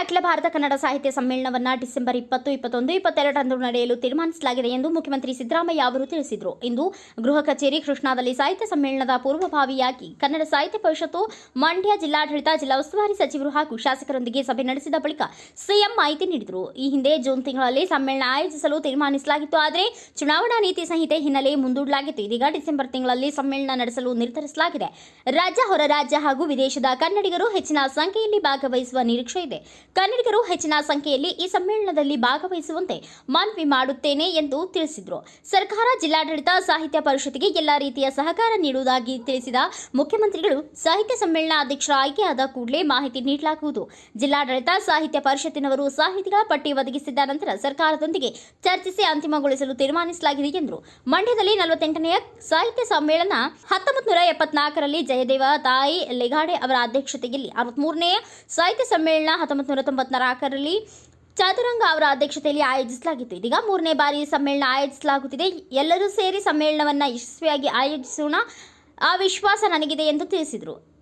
ಅಖಿಲ ಭಾರತ ಕನ್ನಡ ಸಾಹಿತ್ಯ ಸಮ್ಮೇಳನವನ್ನು ಡಿಸೆಂಬರ್ ಇಪ್ಪತ್ತು, ಇಪ್ಪತ್ತೊಂದು ಇಪ್ಪತ್ತೆರಡರಂದು ನಡೆಯಲು ತೀರ್ಮಾನಿಸಲಾಗಿದೆ ಎಂದು ಮುಖ್ಯಮಂತ್ರಿ ಸಿದ್ದರಾಮಯ್ಯ ಅವರು ತಿಳಿಸಿದರು. ಇಂದು ಗೃಹ ಕಚೇರಿ ಕೃಷ್ಣಾದಲ್ಲಿ ಸಾಹಿತ್ಯ ಸಮ್ಮೇಳನದ ಪೂರ್ವಭಾವಿಯಾಗಿ ಕನ್ನಡ ಸಾಹಿತ್ಯ ಪರಿಷತ್ತು, ಮಂಡ್ಯ ಜಿಲ್ಲಾಡಳಿತ, ಜಿಲ್ಲಾ ಉಸ್ತುವಾರಿ ಸಚಿವರು ಹಾಗೂ ಶಾಸಕರೊಂದಿಗೆ ಸಭೆ ನಡೆಸಿದ ಬಳಿಕ ಸಿಎಂ ಮಾಹಿತಿ ನೀಡಿದರು. ಈ ಹಿಂದೆ ಜೂನ್ ತಿಂಗಳಲ್ಲಿ ಸಮ್ಮೇಳನ ಆಯೋಜಿಸಲು ತೀರ್ಮಾನಿಸಲಾಗಿತ್ತು. ಆದರೆ ಚುನಾವಣಾ ನೀತಿ ಸಂಹಿತೆ ಹಿನ್ನೆಲೆ ಮುಂದೂಡಲಾಗಿತ್ತು. ಇದೀಗ ಡಿಸೆಂಬರ್ ತಿಂಗಳಲ್ಲಿ ಸಮ್ಮೇಳನ ನಡೆಸಲು ನಿರ್ಧರಿಸಲಾಗಿದೆ. ರಾಜ್ಯ ಹೊರ ರಾಜ್ಯ ಹಾಗೂ ವಿದೇಶದ ಕನ್ನಡಿಗರು ಹೆಚ್ಚಿನ ಸಂಖ್ಯೆಯಲ್ಲಿ ಭಾಗವಹಿಸುವ ನಿರೀಕ್ಷೆ ಇದೆ. ಕನ್ನಡಿಗರು ಹೆಚ್ಚಿನ ಸಂಖ್ಯೆಯಲ್ಲಿ ಈ ಸಮ್ಮೇಳನದಲ್ಲಿ ಭಾಗವಹಿಸುವಂತೆ ಮನವಿ ಮಾಡುತ್ತೇನೆ ಎಂದು ತಿಳಿಸಿದರು. ಸರ್ಕಾರ ಜಿಲ್ಲಾಡಳಿತ ಸಾಹಿತ್ಯ ಪರಿಷತ್ಗೆ ಎಲ್ಲಾ ರೀತಿಯ ಸಹಕಾರ ನೀಡುವುದಾಗಿ ತಿಳಿಸಿದ ಮುಖ್ಯಮಂತ್ರಿಗಳು, ಸಾಹಿತ್ಯ ಸಮ್ಮೇಳನ ಅಧ್ಯಕ್ಷರ ಆಯ್ಕೆಯಾದ ಕೂಡಲೇ ಮಾಹಿತಿ ನೀಡಲಾಗುವುದು. ಜಿಲ್ಲಾಡಳಿತ ಸಾಹಿತ್ಯ ಪರಿಷತ್ತಿನವರು ಸಾಹಿತಿಗಳ ಪಟ್ಟಿ ಒದಗಿಸಿದ ನಂತರ ಸರ್ಕಾರದೊಂದಿಗೆ ಚರ್ಚಿಸಿ ಅಂತಿಮಗೊಳಿಸಲು ತೀರ್ಮಾನಿಸಲಾಗಿದೆ ಎಂದರು. ಮಂಡ್ಯದಲ್ಲಿ ನಲವತ್ತೆಂಟನೆಯ ಸಾಹಿತ್ಯ ಸಮ್ಮೇಳನ ಹತ್ತೊಂಬತ್ತು ನೂರ ಎಪ್ಪತ್ನಾಲ್ಕರಲ್ಲಿ ಜಯದೇವ ತಾಯಿ ಲೆಗಾಡೆ ಅವರ ಅಧ್ಯಕ್ಷತೆಯಲ್ಲಿ ಅರವತ್ಮೂರನೇ ಸಾಹಿತ್ಯ ಸಮ್ಮೇಳನ ಹತ್ತೊಂಬತ್ತು ನೂರ ತೊಂಬತ್ನಾಲ್ಕರಲ್ಲಿ ಚಾತುರಂಗ ಅವರ ಅಧ್ಯಕ್ಷತೆಯಲ್ಲಿ ಆಯೋಜಿಸಲಾಗಿತ್ತು. ಇದೀಗ ಮೂರನೇ ಬಾರಿ ಸಮ್ಮೇಳನ ಆಯೋಜಿಸಲಾಗುತ್ತಿದೆ. ಎಲ್ಲರೂ ಸೇರಿ ಸಮ್ಮೇಳನವನ್ನು ಯಶಸ್ವಿಯಾಗಿ ಆಯೋಜಿಸೋಣ. ಆ ವಿಶ್ವಾಸ ನನಗಿದೆ ಎಂದು ತಿಳಿಸಿದರು.